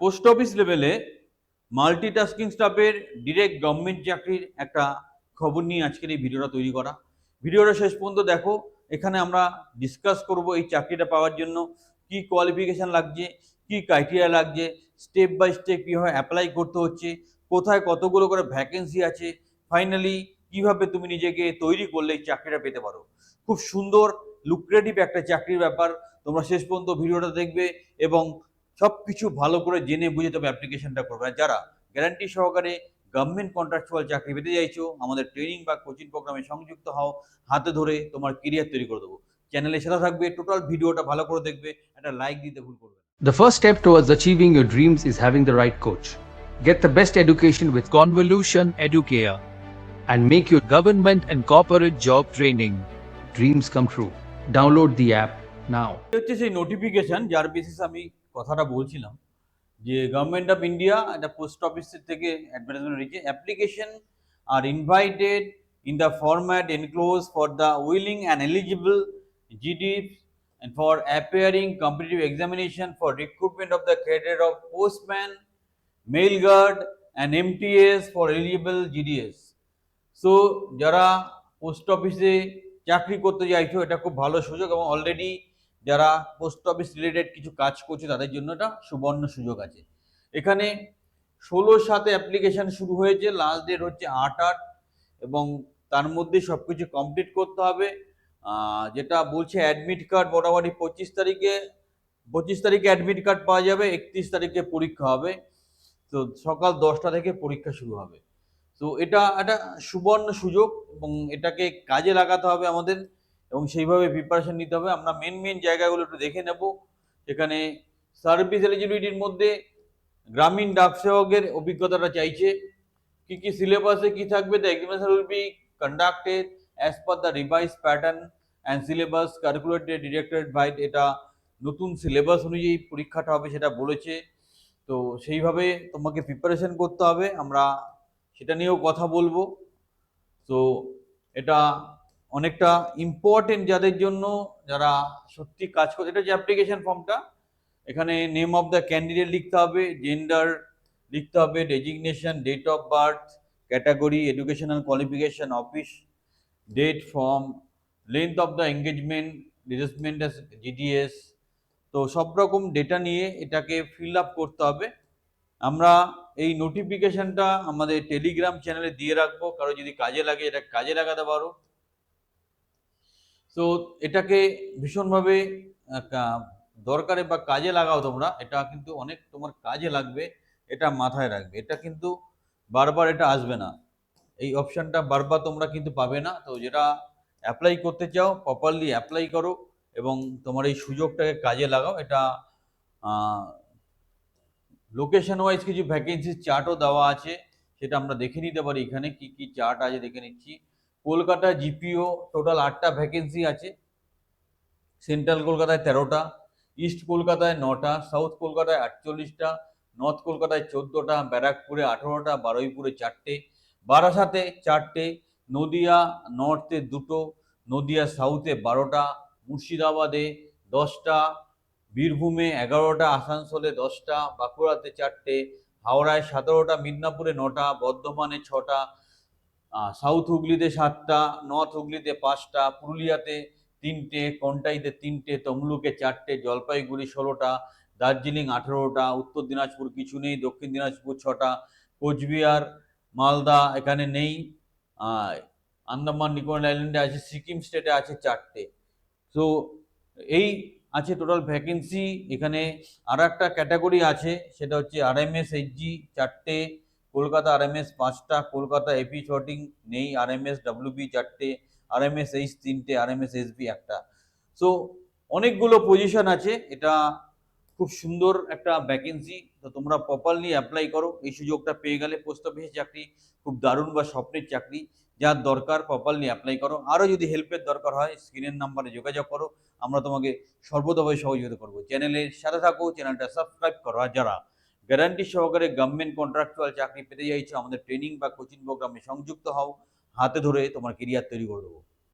Post office লেভেলে multitasking স্টাফের direct government চাকরির একটা খবর নিয়ে আজকের এই ভিডিওটা তৈরি করা। ভিডিওটা শেষ পর্যন্ত দেখো, এখানে আমরা ডিসকাস করব এই চাকরিটা পাওয়ার জন্য, কি কোয়ালিফিকেশান লাগছে, কি ক্রাইটেরিয়া লাগছে স্টেপ বাই স্টেপ কীভাবে অ্যাপ্লাই করতে হচ্ছে, কোথায় কতগুলো করে ভ্যাকেন্সি আছে ফাইনালি কীভাবে তুমি নিজেকে তৈরি করলে এই চাকরিটা পেতে পারো। খুব সুন্দর লুক্রেটিভ একটা চাকরির ব্যাপার, তোমরা শেষ পর্যন্ত ভিডিওটা দেখবে এবং সব কিছু ভালো করে জেনে বুঝে তবে অ্যাপ্লিকেশনটা করবে আর যারা গ্যারান্টি সহকারে গভর্নমেন্ট কন্ট্রাকচুয়াল চাকরি পেতে চাইছো আমাদের ট্রেনিং বা কোচিং প্রোগ্রামে সংযুক্ত হও হাতে ধরে তোমার কেরিয়ার তৈরি করে দেবো চ্যানেলে সেটা থাকবে টোটাল ভিডিওটা ভালো করে দেখবে একটা লাইক দিতে ভুল করবে The first step towards achieving your dreams is having the right coach. Get the best education with Convolution Educare. and make your government and corporate job training dreams come true. Download the app now. এই হচ্ছে সেই notification যার basis আমি কথাটা বলছিলাম যে government of India একটা post অফিসের থেকে অ্যাডভার্টাইজমেন্ট রয়েছে application R invited in the format enclose for the willing and eligible GD and for appearing competitive examination for recruitment of the career of postman, mail guard and MTS for eligible GDS. So যারা post অফিসে চাকরি করতে চাইছো এটা খুব ভালো সুযোগ এবং অলরেডি যারা পোস্ট অফিস রিলেটেড কিছু কাজ করছে, তাদের জন্য এটা সুবর্ণ সুযোগ আছে। এখানে ষোলো সাতে অ্যাপ্লিকেশন শুরু হয়েছে লাস্ট ডেট হচ্ছে আট আট, এবং তার মধ্যে সব কিছু কমপ্লিট করতে হবে। যেটা বলছে অ্যাডমিট কার্ড মোটামুটি পঁচিশ তারিখে পঁচিশ তারিখে অ্যাডমিট কার্ড পাওয়া যাবে, একত্রিশ তারিখে পরীক্ষা হবে। তো সকাল দশটা থেকে পরীক্ষা শুরু হবে। তো এটা একটা সুবর্ণ সুযোগ, এবং এটাকে কাজে লাগাতে হবে আমাদের। এবং সেইভাবে প্রিপারেশন নিতে হবে। আমরা মেন মেন জায়গাগুলো একটু দেখে নেব। এখানে সার্ভিস এলিজিবিলিটির মধ্যে গ্রামীণ ডাক সেবকের অভিজ্ঞতাটা চাইছে। কি কি সিলেবাসে কি থাকবে the examination will be conducted as per the revise pattern and syllabus calculated directed by এটা নতুন সিলেবাস অনুযায়ী পরীক্ষাটা হবে সেটা বলেছে। তো সেইভাবে তোমাকে প্রিপারেশন করতে হবে। আমরা সেটা নিয়েও কথা বলব। তো এটা অনেকটা ইম্পর্টেন্ট যাদের জন্য যারা সত্যি কাজ করে, এটা যে অ্যাপ্লিকেশন ফর্মটা এখানে নেম অফ দ্য ক্যান্ডিডেট লিখতে হবে জেন্ডার লিখতে হবে designation date of birth category educational qualification office date form length of the engagement রিজেসমেন্ট GDS তো সব রকম ডেটা নিয়ে এটাকে ফিল আপ করতে হবে। আমরা এই নোটিফিকেশনটা আমাদের টেলিগ্রাম চ্যানেলে দিয়ে রাখব। কারও যদি কাজে লাগে, এটা কাজে লাগাতে পারো। তো এটাকে ভীষণভাবে দরকারে বা কাজে লাগাও তোমরা। এটা কিন্তু অনেক তোমার কাজে লাগবে, এটা মাথায় রাখবে। এটা কিন্তু বারবার এটা আসবে না। এই অপশানটা বারবার তোমরা কিন্তু পাবে না। তো যেটা অ্যাপ্লাই করতে চাও প্রপারলি অ্যাপ্লাই করো এবং তোমার এই সুযোগটাকে কাজে লাগাও। এটা লোকেশন ওয়াইজ কিছু ভ্যাকেন্সি চার্টও দেওয়া আছে। সেটা আমরা দেখে নিতে পারি এখানে কি কি চার্ট আছে দেখে নিচ্ছি। কলকাতা জিপিও টোটাল আটটা ভ্যাকেন্সি আছে। সেন্ট্রাল কলকাতায় তেরোটা ইস্ট কলকাতায় নটা সাউথ কলকাতায় আটচল্লিশটা নর্থ কলকাতায় চোদ্দোটা, ব্যারাকপুরে আঠেরোটা, বারুইপুরে চারটে, বারাসাতে চারটে, নদিয়া নর্থে দুটো, নদিয়া সাউথে বারোটা, মুর্শিদাবাদে দশটা, বীরভূমে এগারোটা, আসানসোলে দশটা, বাঁকুড়াতে চারটে, হাওড়ায় সতেরোটা, মিদনাপুরে নটা, বর্ধমানে ছটা সাউথ হুগলিতে সাতটা, নর্থ হুগলিতে পাঁচটা, পুরুলিয়াতে তিনটে, কন্টাইতে তিনটে, তমলুকে চারটে, জলপাইগুড়ি ষোলোটা, দার্জিলিং আঠেরোটা, উত্তর দিনাজপুর কিছু নেই, দক্ষিণ দিনাজপুর ছটা, কোচবিহার, মালদা এখানে নেই আন্দামান, নিকোবর আইল্যান্ডে আছে, সিকিম স্টেটে আছে চারটে। তো এই আছে টোটাল ভ্যাকেন্সি এখানে আর একটা ক্যাটাগরি আছে, সেটা হচ্ছে আর এম এস এইচজি চারটে। কলকাতা আর এম এস পাঁচটা, কলকাতা এপি শর্টিং নেই আর এম এস ডাব্লিউবি চারটে আর এম এস এইচ তিনটে আর এম এস এসবি একটা। সো অনেকগুলো পজিশন আছে, এটা খুব সুন্দর একটা ভ্যাকেন্সি তো তোমরা প্রপারলি অ্যাপ্লাই করো, এই সুযোগটা পেয়ে গেলে পোস্ট অফিসের চাকরি, খুব দারুণ বা স্বপ্নের চাকরি, যার দরকার প্রপারলি অ্যাপ্লাই করো। আরও যদি হেল্পের দরকার হয় স্ক্রিনের নাম্বারে যোগাযোগ করো, আমরা তোমাকে সর্বতভাবে সহযোগিতা করব। চ্যানেলের সাথে থাকো চ্যানেলটা সাবস্ক্রাইব করো, আর যারা গ্যারান্টি সহকারে গভর্নমেন্ট কন্ট্রাকচুয়াল চাকরি পেতে চাইছো, আমাদের ট্রেনিং বা কোচিং প্রোগ্রামে সংযুক্ত হও, হাতে ধরে তোমার কেরিয়ার তৈরি করে দেবো।